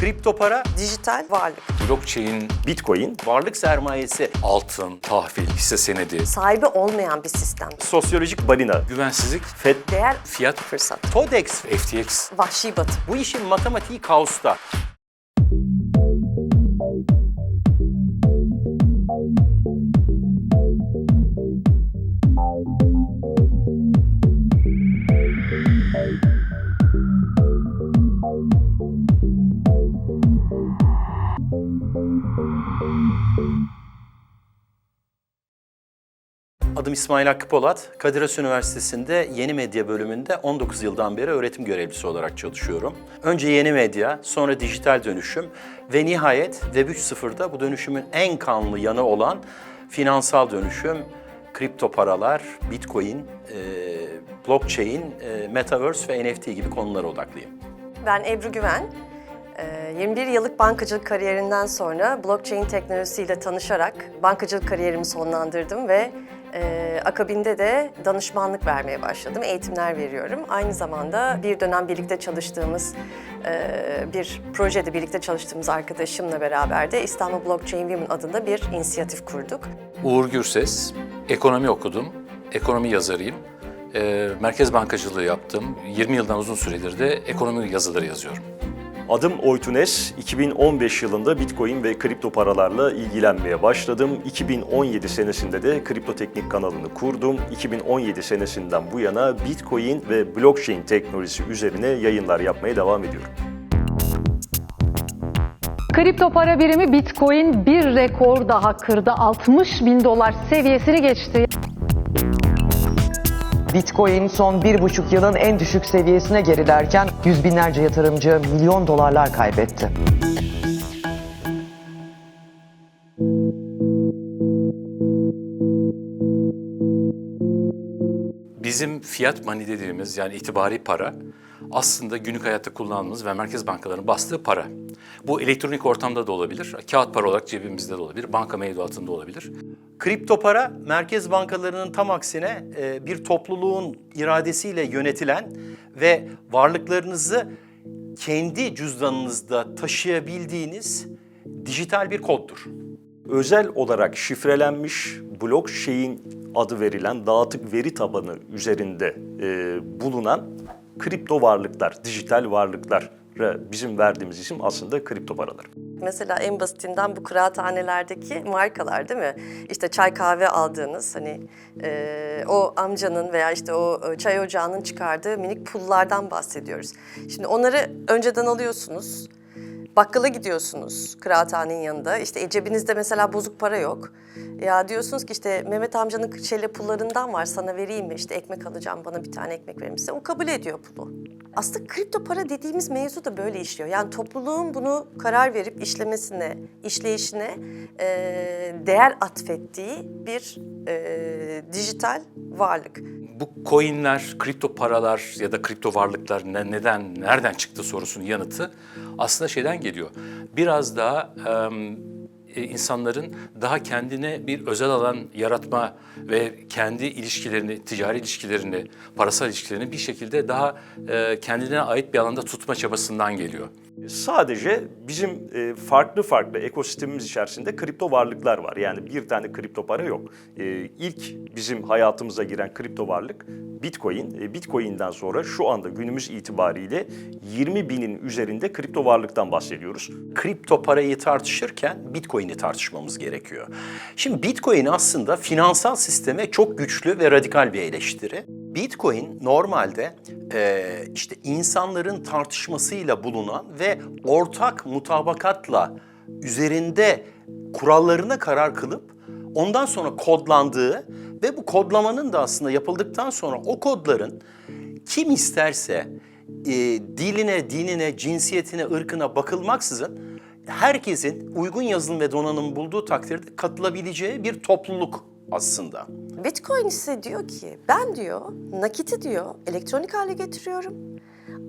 Kripto para, Dijital varlık. Blockchain, Bitcoin, varlık sermayesi, altın, tahvil, hisse senedi, Sahibi olmayan bir sistem. sosyolojik balina, güvensizlik, FED, Değer fiyat, fırsat. TODEX. FTX, Vahşi batı. Bu işin matematiği kaosta. Adım İsmail Hakkı Polat. Kadir Has Üniversitesi'nde Yeni Medya bölümünde 19 yıldan beri öğretim görevlisi olarak çalışıyorum. Önce yeni medya, sonra dijital dönüşüm ve nihayet Web 3.0'da bu dönüşümün en kanlı yanı olan finansal dönüşüm, kripto paralar, bitcoin, e, blockchain, e, metaverse ve NFT gibi konulara odaklıyım. Ben Ebru Güven. Ee, 21 yıllık bankacılık kariyerinden sonra blockchain teknolojisiyle tanışarak bankacılık kariyerimi sonlandırdım ve e, akabinde de danışmanlık vermeye başladım. Eğitimler veriyorum. Aynı zamanda bir dönem birlikte çalıştığımız e, bir projede birlikte çalıştığımız arkadaşımla beraber de İstanbul Blockchain Women adında bir inisiyatif kurduk. Uğur Gürses, ekonomi okudum, ekonomi yazarıyım. Ee, merkez bankacılığı yaptım. 20 yıldan uzun süredir de ekonomi yazıları yazıyorum. Adım Oytunes. 2015 yılında Bitcoin ve kripto paralarla ilgilenmeye başladım. 2017 senesinde de Kripto Teknik kanalını kurdum. 2017 senesinden bu yana Bitcoin ve blockchain teknolojisi üzerine yayınlar yapmaya devam ediyorum. Kripto para birimi Bitcoin bir rekor daha kırdı. 60 bin dolar seviyesini geçti. Bitcoin son bir buçuk yılın en düşük seviyesine gerilerken yüz binlerce yatırımcı milyon dolarlar kaybetti. Bizim fiat money dediğimiz yani itibari para aslında günlük hayatta kullandığımız ve merkez bankalarının bastığı para. Bu elektronik ortamda da olabilir, kağıt para olarak cebimizde de olabilir, banka mevduatında olabilir. Kripto para merkez bankalarının tam aksine e, bir topluluğun iradesiyle yönetilen ve varlıklarınızı kendi cüzdanınızda taşıyabildiğiniz dijital bir koddur. Özel olarak şifrelenmiş blockchain adı verilen dağıtık veri tabanı üzerinde e, bulunan kripto varlıklar, dijital varlıklar bizim verdiğimiz isim aslında kripto paralar. Mesela en basitinden bu kıraathanelerdeki markalar değil mi? İşte çay kahve aldığınız hani e, o amcanın veya işte o e, çay ocağının çıkardığı minik pullardan bahsediyoruz. Şimdi onları önceden alıyorsunuz. Bakkala gidiyorsunuz kıraathanenin yanında. İşte e, cebinizde mesela bozuk para yok. Ya diyorsunuz ki işte Mehmet amcanın şeyle pullarından var sana vereyim mi? İşte ekmek alacağım bana bir tane ekmek verir misin? O kabul ediyor pulu. Aslında kripto para dediğimiz mevzu da böyle işliyor. Yani topluluğun bunu karar verip işlemesine, işleyişine e, değer atfettiği bir e, dijital varlık. Bu coinler, kripto paralar ya da kripto varlıklar ne, neden, nereden çıktı sorusunun yanıtı aslında şeyden geliyor. Biraz daha e, insanların daha kendine bir özel alan yaratma ve kendi ilişkilerini, ticari ilişkilerini, parasal ilişkilerini bir şekilde daha e, kendine ait bir alanda tutma çabasından geliyor. Sadece bizim e, farklı farklı ekosistemimiz içerisinde kripto varlıklar var. Yani bir tane kripto para yok. E, İlk bizim hayatımıza giren kripto varlık Bitcoin. E, Bitcoin'den sonra şu anda günümüz itibariyle 20 binin üzerinde kripto varlıktan bahsediyoruz. kripto parayı tartışırken Bitcoin'i tartışmamız gerekiyor. Şimdi Bitcoin aslında finansal sisteme çok güçlü ve radikal bir eleştiri. Bitcoin normalde e, işte insanların tartışmasıyla bulunan ve ortak mutabakatla üzerinde kurallarına karar kılıp ondan sonra kodlandığı ve bu kodlamanın da aslında yapıldıktan sonra o kodların kim isterse e, diline, dinine, cinsiyetine, ırkına bakılmaksızın herkesin uygun yazılım ve donanım bulduğu takdirde katılabileceği bir topluluk aslında. Bitcoin ise diyor ki ben diyor nakiti diyor elektronik hale getiriyorum.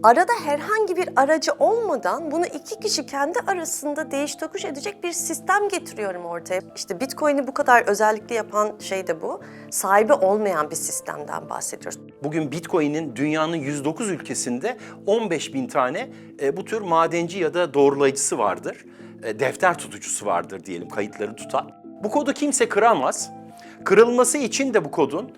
arada herhangi bir aracı olmadan bunu iki kişi kendi arasında değiş tokuş edecek bir sistem getiriyorum ortaya. İşte Bitcoin'i bu kadar özellikli yapan şey de bu. Sahibi olmayan bir sistemden bahsediyoruz. Bugün Bitcoin'in dünyanın 109 ülkesinde 15 bin tane e, bu tür madenci ya da doğrulayıcısı vardır. E, defter tutucusu vardır diyelim kayıtları tutan. Bu kodu kimse kıramaz. Kırılması için de bu kodun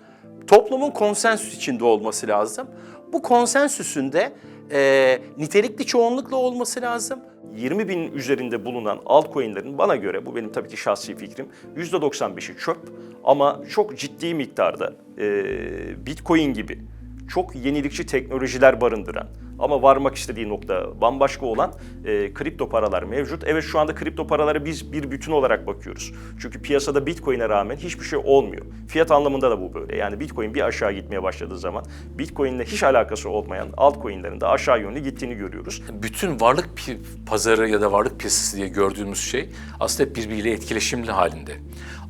toplumun konsensüs içinde olması lazım. Bu konsensüsün de e, nitelikli çoğunlukla olması lazım. 20 bin üzerinde bulunan altcoin'lerin bana göre, bu benim tabii ki şahsi fikrim, %95'i çöp ama çok ciddi miktarda e, Bitcoin gibi çok yenilikçi teknolojiler barındıran ama varmak istediği nokta bambaşka olan e, kripto paralar mevcut. Evet şu anda kripto paralara biz bir bütün olarak bakıyoruz. Çünkü piyasada Bitcoin'e rağmen hiçbir şey olmuyor. Fiyat anlamında da bu böyle. Yani Bitcoin bir aşağı gitmeye başladığı zaman Bitcoin'le hiç alakası olmayan altcoin'lerin de aşağı yönlü gittiğini görüyoruz. bütün varlık pazarı ya da varlık piyasası diye gördüğümüz şey aslında birbiriyle etkileşimli halinde.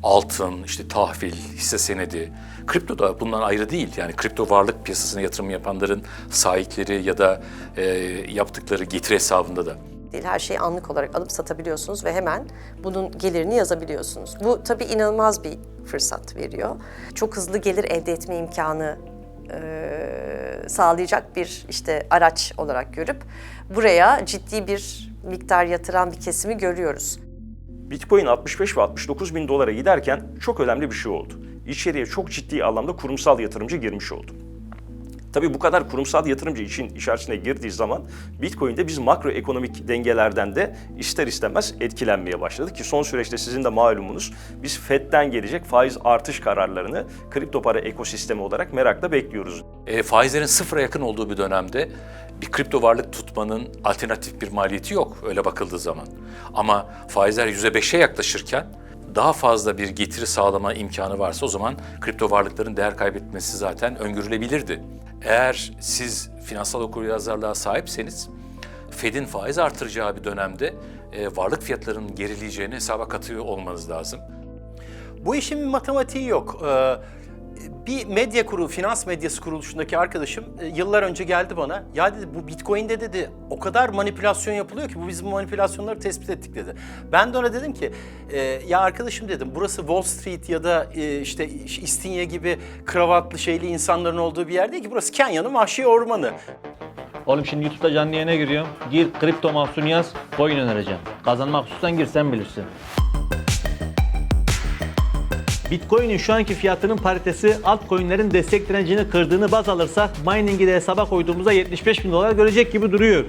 Altın, işte tahvil, hisse senedi, kripto da bundan ayrı değil. Yani kripto varlık piyasasına yatırım yapanların sahipleri ya da e, yaptıkları getiri hesabında da. değil. Her şeyi anlık olarak alıp satabiliyorsunuz ve hemen bunun gelirini yazabiliyorsunuz. Bu tabii inanılmaz bir fırsat veriyor. Çok hızlı gelir elde etme imkanı e, sağlayacak bir işte araç olarak görüp buraya ciddi bir miktar yatıran bir kesimi görüyoruz. Bitcoin 65 ve 69 bin dolara giderken çok önemli bir şey oldu. İçeriye çok ciddi anlamda kurumsal yatırımcı girmiş oldu. Tabii bu kadar kurumsal yatırımcı için içerisine girdiği zaman Bitcoin'de biz makroekonomik dengelerden de ister istemez etkilenmeye başladık ki son süreçte sizin de malumunuz biz FED'den gelecek faiz artış kararlarını kripto para ekosistemi olarak merakla bekliyoruz. E, faizlerin sıfıra yakın olduğu bir dönemde bir kripto varlık tutmanın alternatif bir maliyeti yok öyle bakıldığı zaman. Ama faizler %5'e yaklaşırken daha fazla bir getiri sağlama imkanı varsa o zaman kripto varlıkların değer kaybetmesi zaten öngörülebilirdi. Eğer siz finansal okuryazarlığa sahipseniz Fed'in faiz artıracağı bir dönemde e, varlık fiyatlarının gerileyeceğini hesaba katıyor olmanız lazım. Bu işin matematiği yok. Ee, bir medya kurulu, finans medyası kuruluşundaki arkadaşım e, yıllar önce geldi bana. Ya dedi bu Bitcoin'de dedi o kadar manipülasyon yapılıyor ki bu bizim manipülasyonları tespit ettik dedi. Ben de ona dedim ki e, ya arkadaşım dedim burası Wall Street ya da e, işte İstinye gibi kravatlı şeyli insanların olduğu bir yer değil ki. Burası Kenya'nın vahşi ormanı. Oğlum şimdi YouTube'da canlı yayına giriyorum. Gir kripto mahsunu yaz, coin önereceğim. Kazanmak istiyorsan gir sen bilirsin. Bitcoin'in şu anki fiyatının paritesi altcoin'lerin destek direncini kırdığını baz alırsak mining'i de hesaba koyduğumuzda 75 bin dolar görecek gibi duruyor.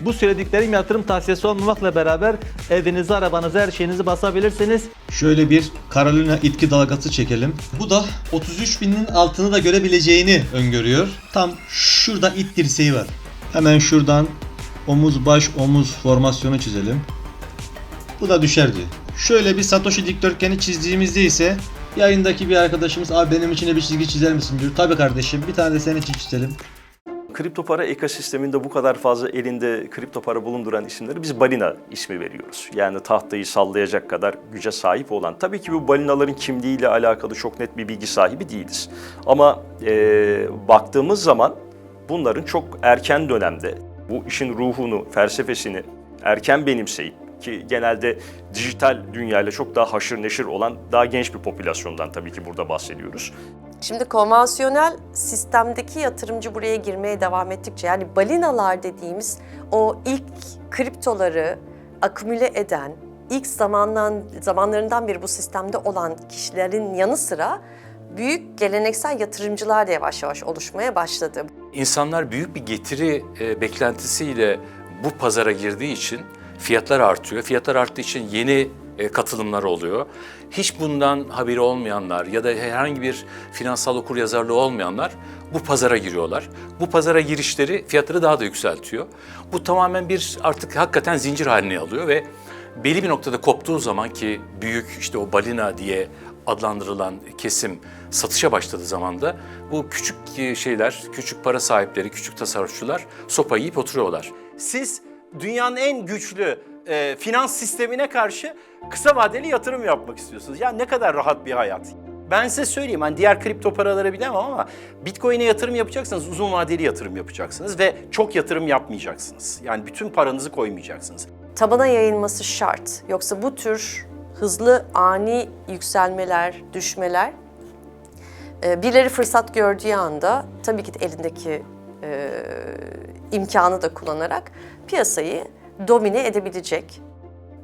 Bu söylediklerim yatırım tavsiyesi olmamakla beraber evinizi, arabanızı, her şeyinizi basabilirsiniz. Şöyle bir Carolina itki dalgası çekelim. Bu da 33 binin altını da görebileceğini öngörüyor. Tam şurada it dirseği var. Hemen şuradan omuz baş omuz formasyonu çizelim. Bu da düşer diyor. Şöyle bir Satoshi dikdörtgeni çizdiğimizde ise yayındaki bir arkadaşımız abi benim için bir çizgi çizer misin diyor. Tabii kardeşim bir tane de senin için çizelim. Kripto para ekosisteminde bu kadar fazla elinde kripto para bulunduran isimleri biz balina ismi veriyoruz. Yani tahtayı sallayacak kadar güce sahip olan. Tabii ki bu balinaların kimliğiyle alakalı çok net bir bilgi sahibi değiliz. Ama eee, baktığımız zaman bunların çok erken dönemde bu işin ruhunu, felsefesini erken benimseyip ki genelde dijital dünyayla çok daha haşır neşir olan daha genç bir popülasyondan tabii ki burada bahsediyoruz. Şimdi konvansiyonel sistemdeki yatırımcı buraya girmeye devam ettikçe yani balinalar dediğimiz o ilk kriptoları akümüle eden, ilk zamandan zamanlarından beri bu sistemde olan kişilerin yanı sıra büyük geleneksel yatırımcılar da yavaş yavaş oluşmaya başladı. İnsanlar büyük bir getiri e, beklentisiyle bu pazara girdiği için fiyatlar artıyor. Fiyatlar arttığı için yeni e, katılımlar oluyor. Hiç bundan haberi olmayanlar ya da herhangi bir finansal okuryazarlığı olmayanlar bu pazara giriyorlar. Bu pazara girişleri fiyatları daha da yükseltiyor. Bu tamamen bir artık hakikaten zincir haline alıyor ve belli bir noktada koptuğu zaman ki büyük işte o balina diye adlandırılan kesim satışa başladığı zaman da bu küçük e, şeyler, küçük para sahipleri, küçük tasarrufçular sopa yiyip oturuyorlar. Siz dünyanın en güçlü e, finans sistemine karşı kısa vadeli yatırım yapmak istiyorsunuz. Ya ne kadar rahat bir hayat. Ben size söyleyeyim hani diğer kripto paralara bilemem ama Bitcoin'e yatırım yapacaksanız uzun vadeli yatırım yapacaksınız ve çok yatırım yapmayacaksınız. Yani bütün paranızı koymayacaksınız. tabana yayılması şart. Yoksa bu tür hızlı ani yükselmeler, düşmeler e, birileri fırsat gördüğü anda tabii ki de elindeki e, imkanı da kullanarak piyasayı domine edebilecek.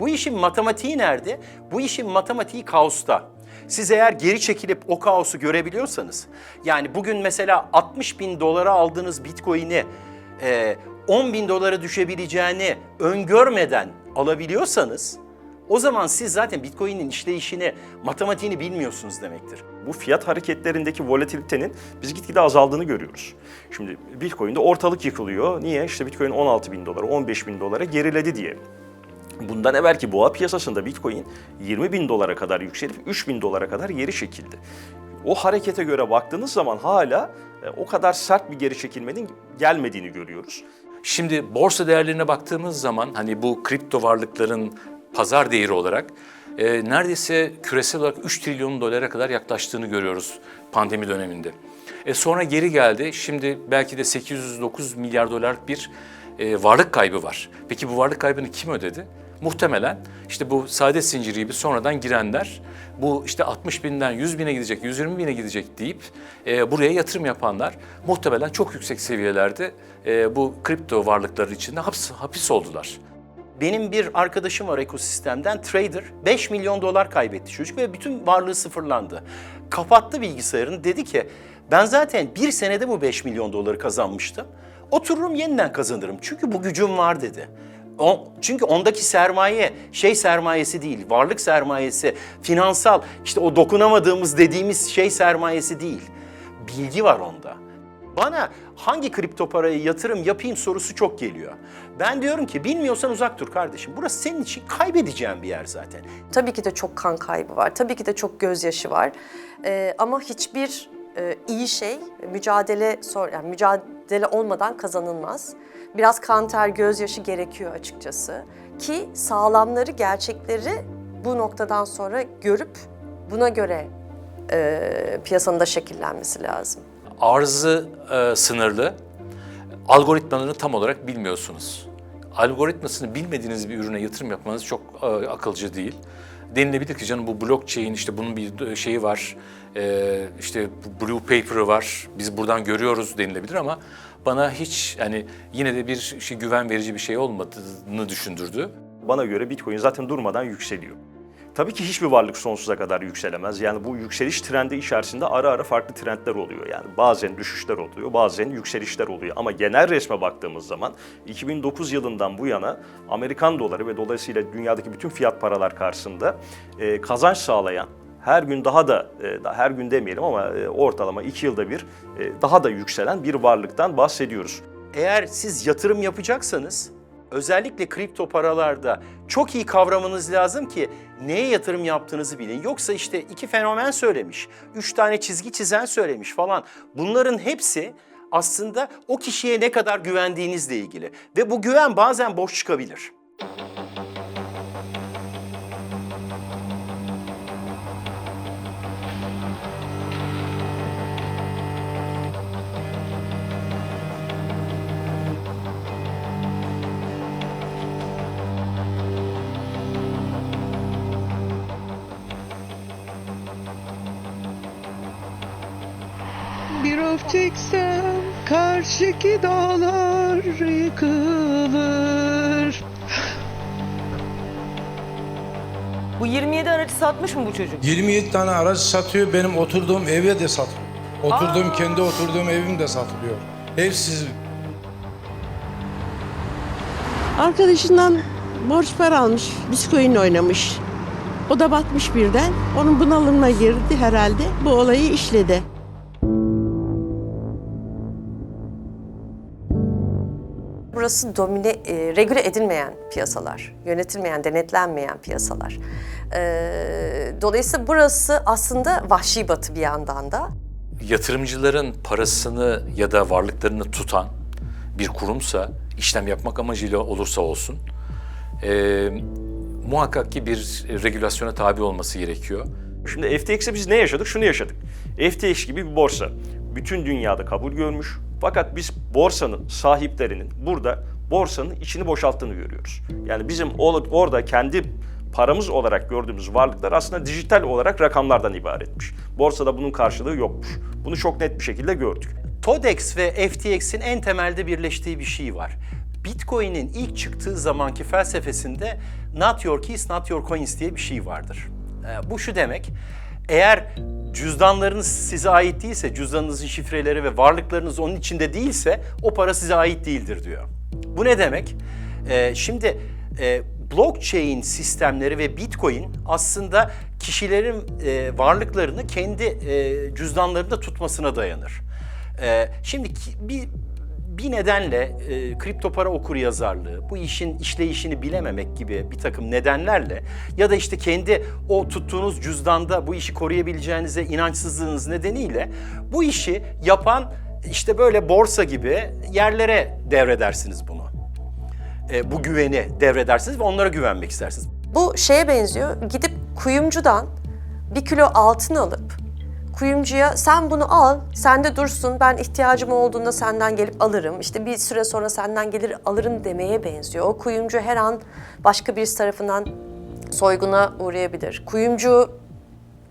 Bu işin matematiği nerede? Bu işin matematiği kaosta. Siz eğer geri çekilip o kaosu görebiliyorsanız, yani bugün mesela 60 bin dolara aldığınız Bitcoin'i e, 10 bin dolara düşebileceğini öngörmeden alabiliyorsanız, o zaman siz zaten Bitcoin'in işleyişini, matematiğini bilmiyorsunuz demektir. Bu fiyat hareketlerindeki volatilitenin biz gitgide azaldığını görüyoruz. Şimdi Bitcoin'de ortalık yıkılıyor. Niye? İşte Bitcoin 16 bin dolara, 15 bin dolara geriledi diye. Bundan evvelki boğa piyasasında Bitcoin 20 bin dolara kadar yükselip 3 bin dolara kadar geri çekildi. O harekete göre baktığınız zaman hala e, o kadar sert bir geri çekilmenin gelmediğini görüyoruz. Şimdi borsa değerlerine baktığımız zaman hani bu kripto varlıkların pazar değeri olarak e, neredeyse küresel olarak 3 trilyon dolara kadar yaklaştığını görüyoruz pandemi döneminde. E sonra geri geldi. Şimdi belki de 809 milyar dolarlık bir e, varlık kaybı var. Peki bu varlık kaybını kim ödedi? Muhtemelen işte bu saadet zinciri gibi sonradan girenler bu işte 60 binden 100 bine gidecek, 120 bine gidecek deyip e, buraya yatırım yapanlar muhtemelen çok yüksek seviyelerde e, bu kripto varlıkları içinde hapis, hapis oldular. Benim bir arkadaşım var ekosistemden, trader. 5 milyon dolar kaybetti çocuk ve bütün varlığı sıfırlandı. Kapattı bilgisayarını, dedi ki ben zaten bir senede bu 5 milyon doları kazanmıştım. Otururum yeniden kazanırım çünkü bu gücüm var dedi. O, çünkü ondaki sermaye şey sermayesi değil, varlık sermayesi, finansal, işte o dokunamadığımız dediğimiz şey sermayesi değil. Bilgi var onda. Bana hangi kripto paraya yatırım yapayım sorusu çok geliyor. Ben diyorum ki bilmiyorsan uzak dur kardeşim. Burası senin için kaybedeceğin bir yer zaten. Tabii ki de çok kan kaybı var, tabii ki de çok gözyaşı var. Ee, ama hiçbir e, iyi şey mücadele sor, yani mücadele olmadan kazanılmaz. Biraz kan ter, gözyaşı gerekiyor açıkçası. Ki sağlamları, gerçekleri bu noktadan sonra görüp buna göre e, piyasanın da şekillenmesi lazım. Arzı e, sınırlı, algoritmalarını tam olarak bilmiyorsunuz. Algoritmasını bilmediğiniz bir ürüne yatırım yapmanız çok e, akılcı değil. Denilebilir ki canım bu blockchain işte bunun bir şeyi var, e, işte blue paper'ı var, biz buradan görüyoruz denilebilir ama bana hiç yani yine de bir şey güven verici bir şey olmadığını düşündürdü. Bana göre Bitcoin zaten durmadan yükseliyor. Tabii ki hiçbir varlık sonsuza kadar yükselemez. Yani bu yükseliş trendi içerisinde ara ara farklı trendler oluyor. Yani bazen düşüşler oluyor, bazen yükselişler oluyor. Ama genel resme baktığımız zaman 2009 yılından bu yana Amerikan doları ve dolayısıyla dünyadaki bütün fiyat paralar karşısında e, kazanç sağlayan her gün daha da, e, her gün demeyelim ama e, ortalama iki yılda bir e, daha da yükselen bir varlıktan bahsediyoruz. Eğer siz yatırım yapacaksanız özellikle kripto paralarda çok iyi kavramanız lazım ki neye yatırım yaptığınızı bilin. Yoksa işte iki fenomen söylemiş, üç tane çizgi çizen söylemiş falan. Bunların hepsi aslında o kişiye ne kadar güvendiğinizle ilgili. Ve bu güven bazen boş çıkabilir. Çeksem karşıki dağlar yıkılır. Bu 27 aracı satmış mı bu çocuk? 27 tane araç satıyor. Benim oturduğum eve de satılıyor. Oturduğum kendi oturduğum evim de satılıyor. Evsiz Arkadaşından borç para almış, Bitcoin oynamış. O da batmış birden. Onun bunalımına girdi herhalde. Bu olayı işledi. Burası domine, e, regüle edilmeyen piyasalar, yönetilmeyen, denetlenmeyen piyasalar. Ee, dolayısıyla burası aslında vahşi batı bir yandan da. yatırımcıların parasını ya da varlıklarını tutan bir kurumsa, işlem yapmak amacıyla olursa olsun, e, muhakkak ki bir regülasyona tabi olması gerekiyor. Şimdi FTX'e biz ne yaşadık? Şunu yaşadık. FTX gibi bir borsa bütün dünyada kabul görmüş. Fakat biz borsanın sahiplerinin burada borsanın içini boşalttığını görüyoruz. Yani bizim orada kendi paramız olarak gördüğümüz varlıklar aslında dijital olarak rakamlardan ibaretmiş. Borsada bunun karşılığı yokmuş. Bunu çok net bir şekilde gördük. TODEX ve FTX'in en temelde birleştiği bir şey var. Bitcoin'in ilk çıktığı zamanki felsefesinde not your keys, not your coins diye bir şey vardır. Ee, bu şu demek, eğer cüzdanlarınız size ait değilse, cüzdanınızın şifreleri ve varlıklarınız onun içinde değilse o para size ait değildir diyor. Bu ne demek? Ee, şimdi e, blockchain sistemleri ve Bitcoin aslında kişilerin e, varlıklarını kendi e, cüzdanlarında tutmasına dayanır. Ee, şimdi bir bir nedenle e, kripto para okur yazarlığı, bu işin işleyişini bilememek gibi bir takım nedenlerle ya da işte kendi o tuttuğunuz cüzdanda bu işi koruyabileceğinize inançsızlığınız nedeniyle bu işi yapan işte böyle borsa gibi yerlere devredersiniz bunu. E, bu güveni devredersiniz ve onlara güvenmek istersiniz. Bu şeye benziyor. Gidip kuyumcudan bir kilo altın alıp kuyumcuya sen bunu al, sende dursun, ben ihtiyacım olduğunda senden gelip alırım. İşte bir süre sonra senden gelir alırım demeye benziyor. O kuyumcu her an başka birisi tarafından soyguna uğrayabilir. Kuyumcu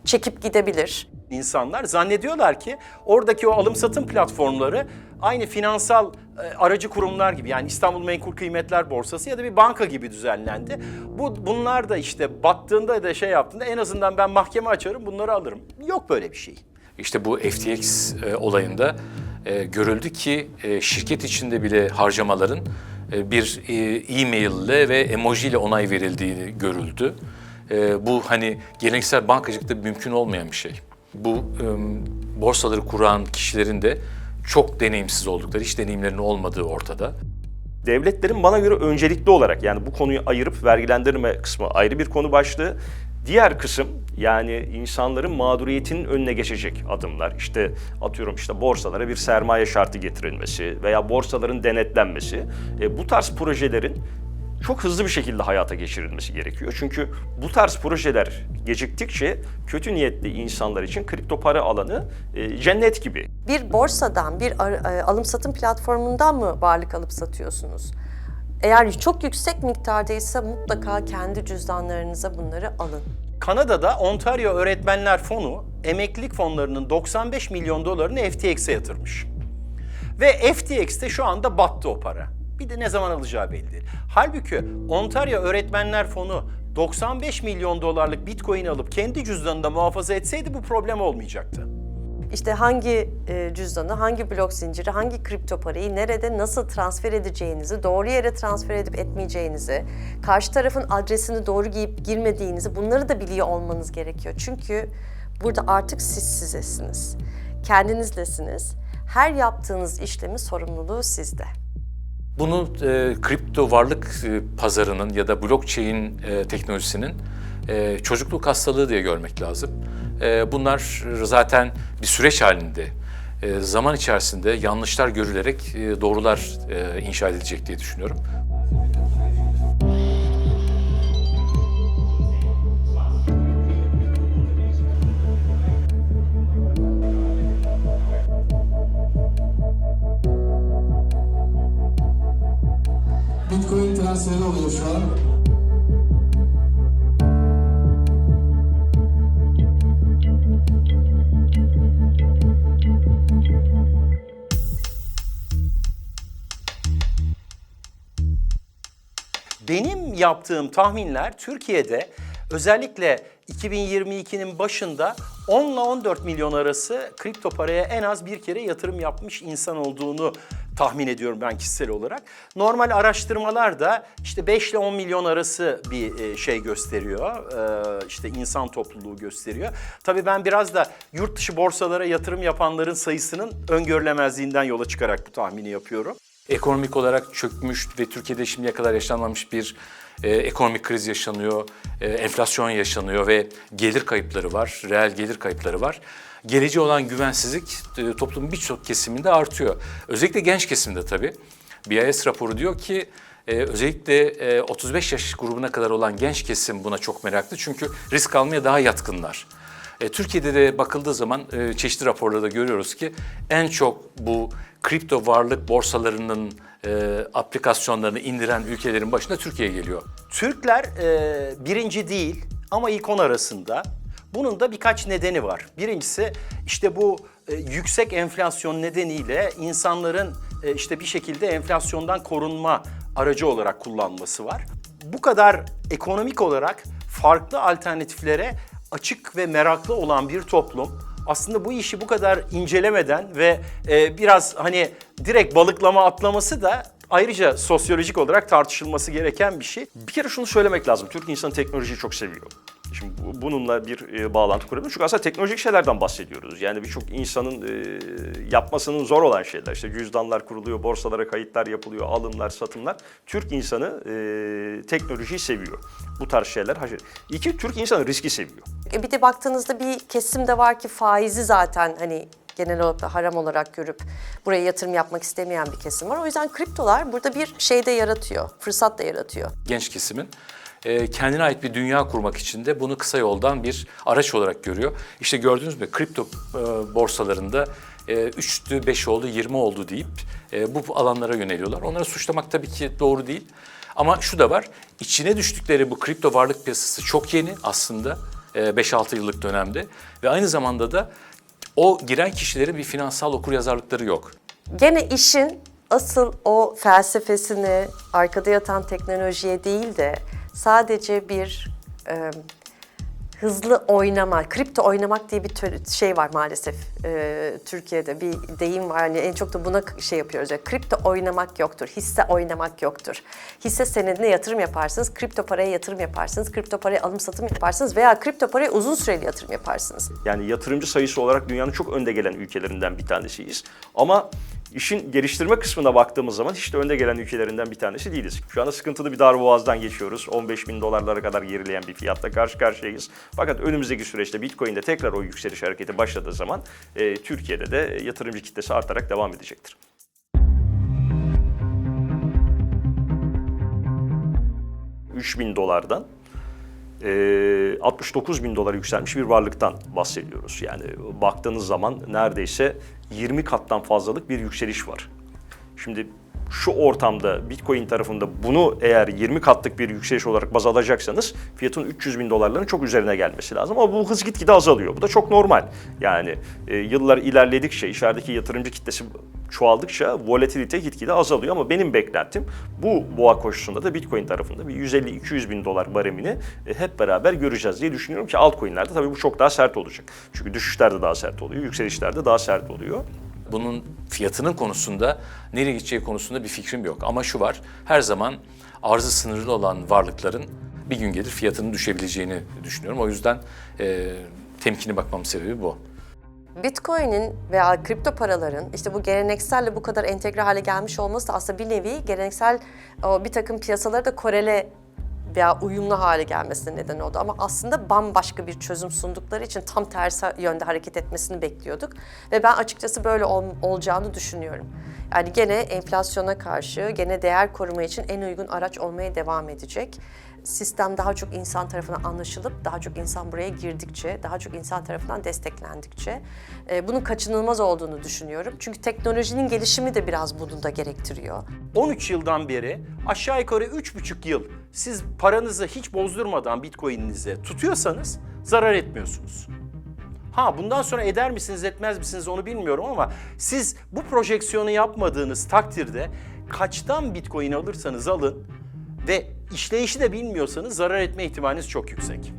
çekip gidebilir. İnsanlar zannediyorlar ki oradaki o alım satım platformları aynı finansal e, aracı kurumlar gibi yani İstanbul Menkul Kıymetler Borsası ya da bir banka gibi düzenlendi. Bu bunlar da işte battığında da şey yaptığında en azından ben mahkeme açarım bunları alırım. Yok böyle bir şey. İşte bu FTX e, olayında e, görüldü ki şirket içinde bile harcamaların bir e, e-maille ve emoji ile onay verildiği görüldü. Bu hani geleneksel bankacılıkta mümkün olmayan bir şey. Bu e, borsaları kuran kişilerin de çok deneyimsiz oldukları, hiç deneyimlerinin olmadığı ortada. devletlerin bana göre öncelikli olarak yani bu konuyu ayırıp vergilendirme kısmı ayrı bir konu başlığı. Diğer kısım yani insanların mağduriyetinin önüne geçecek adımlar. İşte atıyorum işte borsalara bir sermaye şartı getirilmesi veya borsaların denetlenmesi. E, bu tarz projelerin çok hızlı bir şekilde hayata geçirilmesi gerekiyor. Çünkü bu tarz projeler geciktikçe kötü niyetli insanlar için kripto para alanı e, cennet gibi. Bir borsadan, bir ar- e, alım satım platformundan mı varlık alıp satıyorsunuz? Eğer çok yüksek miktardaysa mutlaka kendi cüzdanlarınıza bunları alın. Kanada'da Ontario Öğretmenler Fonu emeklilik fonlarının 95 milyon dolarını FTX'e yatırmış. Ve FTX'te şu anda battı o para. Bir de ne zaman alacağı belli değil. Halbuki Ontario Öğretmenler Fonu 95 milyon dolarlık Bitcoin alıp kendi cüzdanında muhafaza etseydi bu problem olmayacaktı. İşte hangi e, cüzdanı, hangi blok zinciri, hangi kripto parayı nerede nasıl transfer edeceğinizi, doğru yere transfer edip etmeyeceğinizi, karşı tarafın adresini doğru giyip girmediğinizi bunları da biliyor olmanız gerekiyor. Çünkü burada artık siz sizesiniz. Kendinizlesiniz. Her yaptığınız işlemin sorumluluğu sizde. Bunu e, kripto varlık e, pazarının ya da blockchain e, teknolojisinin e, çocukluk hastalığı diye görmek lazım. E, bunlar zaten bir süreç halinde. E, zaman içerisinde yanlışlar görülerek e, doğrular inşa edilecek diye düşünüyorum. Bitcoin transferi oluyor şu an. Benim yaptığım tahminler Türkiye'de özellikle 2022'nin başında 10 ile 14 milyon arası kripto paraya en az bir kere yatırım yapmış insan olduğunu tahmin ediyorum ben kişisel olarak. Normal araştırmalar da işte 5 ile 10 milyon arası bir e, şey gösteriyor. Ee, işte insan topluluğu gösteriyor. Tabii ben biraz da yurt dışı borsalara yatırım yapanların sayısının öngörülemezliğinden yola çıkarak bu tahmini yapıyorum. Ekonomik olarak çökmüş ve Türkiye'de şimdiye kadar yaşanmamış bir e, ekonomik kriz yaşanıyor, e, enflasyon yaşanıyor ve gelir kayıpları var, reel gelir kayıpları var. Geleceğe olan güvensizlik e, toplumun birçok kesiminde artıyor. Özellikle genç kesimde tabii. BIS raporu diyor ki e, özellikle e, 35 yaş grubuna kadar olan genç kesim buna çok meraklı çünkü risk almaya daha yatkınlar. E, Türkiye'de de bakıldığı zaman e, çeşitli raporlarda görüyoruz ki en çok bu kripto varlık borsalarının e, aplikasyonlarını indiren ülkelerin başında Türkiye geliyor. Türkler e, birinci değil ama ilk on arasında. Bunun da birkaç nedeni var. Birincisi işte bu e, yüksek enflasyon nedeniyle insanların e, işte bir şekilde enflasyondan korunma aracı olarak kullanması var. Bu kadar ekonomik olarak farklı alternatiflere açık ve meraklı olan bir toplum aslında bu işi bu kadar incelemeden ve e, biraz hani direkt balıklama atlaması da ayrıca sosyolojik olarak tartışılması gereken bir şey. Bir kere şunu söylemek lazım. Türk insanı teknolojiyi çok seviyor. Şimdi bu- bununla bir e, bağlantı kurabiliriz. Çünkü aslında teknolojik şeylerden bahsediyoruz. Yani birçok insanın e, yapmasının zor olan şeyler. İşte cüzdanlar kuruluyor, borsalara kayıtlar yapılıyor, alımlar, satımlar. Türk insanı e, teknolojiyi seviyor. Bu tarz şeyler. İki, Türk insanı riski seviyor. E bir de baktığınızda bir kesim de var ki faizi zaten hani genel olarak da haram olarak görüp buraya yatırım yapmak istemeyen bir kesim var. O yüzden kriptolar burada bir şey de yaratıyor, fırsat da yaratıyor. genç kesimin e, kendine ait bir dünya kurmak için de bunu kısa yoldan bir araç olarak görüyor. İşte gördüğünüz gibi kripto e, borsalarında e, 3'tü, 5 oldu, 20 oldu deyip e, bu alanlara yöneliyorlar. Onları suçlamak tabii ki doğru değil. Ama şu da var, içine düştükleri bu kripto varlık piyasası çok yeni aslında e, 5-6 yıllık dönemde ve aynı zamanda da o giren kişilerin bir finansal okuryazarlıkları yok. Gene işin asıl o felsefesini arkada yatan teknolojiye değil de sadece bir hızlı oynama, kripto oynamak diye bir şey var maalesef e, Türkiye'de bir deyim var. Yani en çok da buna şey yapıyoruz. Yani kripto oynamak yoktur, hisse oynamak yoktur. Hisse senedine yatırım yaparsınız, kripto paraya yatırım yaparsınız, kripto paraya alım satım yaparsınız veya kripto paraya uzun süreli yatırım yaparsınız. Yani yatırımcı sayısı olarak dünyanın çok önde gelen ülkelerinden bir tanesiyiz. Ama işin geliştirme kısmına baktığımız zaman hiç de önde gelen ülkelerinden bir tanesi değiliz. Şu anda sıkıntılı bir darboğazdan geçiyoruz. 15 bin dolarlara kadar gerileyen bir fiyatla karşı karşıyayız. Fakat önümüzdeki süreçte Bitcoin'de tekrar o yükseliş hareketi başladığı zaman e, Türkiye'de de yatırımcı kitlesi artarak devam edecektir. bin dolardan e, 69 bin dolara yükselmiş bir varlıktan bahsediyoruz. Yani baktığınız zaman neredeyse 20 kattan fazlalık bir yükseliş var. Şimdi şu ortamda Bitcoin tarafında bunu eğer 20 katlık bir yükseliş olarak baz alacaksanız fiyatın 300 bin dolarların çok üzerine gelmesi lazım. Ama bu hız gitgide azalıyor. Bu da çok normal. Yani e, yıllar ilerledikçe, içerideki yatırımcı kitlesi çoğaldıkça volatilite gitgide azalıyor. Ama benim beklentim bu boğa koşusunda da Bitcoin tarafında bir 150-200 bin dolar baremini e, hep beraber göreceğiz diye düşünüyorum ki altcoin'lerde tabii bu çok daha sert olacak. Çünkü düşüşler de daha sert oluyor, yükselişler de daha sert oluyor. Bunun fiyatının konusunda nereye gideceği konusunda bir fikrim yok. Ama şu var, her zaman arzı sınırlı olan varlıkların bir gün gelir fiyatının düşebileceğini düşünüyorum. O yüzden e, temkinli bakmamın sebebi bu. Bitcoin'in veya kripto paraların işte bu gelenekselle bu kadar entegre hale gelmiş olması da aslında bir nevi geleneksel o bir takım piyasaları da korele veya uyumlu hale gelmesine neden oldu. Ama aslında bambaşka bir çözüm sundukları için tam tersi yönde hareket etmesini bekliyorduk. Ve ben açıkçası böyle ol- olacağını düşünüyorum. Yani gene enflasyona karşı, gene değer koruma için en uygun araç olmaya devam edecek. Sistem daha çok insan tarafından anlaşılıp, daha çok insan buraya girdikçe, daha çok insan tarafından desteklendikçe e, bunun kaçınılmaz olduğunu düşünüyorum. Çünkü teknolojinin gelişimi de biraz bunu da gerektiriyor. 13 yıldan beri aşağı yukarı 3,5 yıl siz paranızı hiç bozdurmadan Bitcoin'inize tutuyorsanız zarar etmiyorsunuz. Ha bundan sonra eder misiniz etmez misiniz onu bilmiyorum ama siz bu projeksiyonu yapmadığınız takdirde kaçtan Bitcoin alırsanız alın ve işleyişi de bilmiyorsanız zarar etme ihtimaliniz çok yüksek.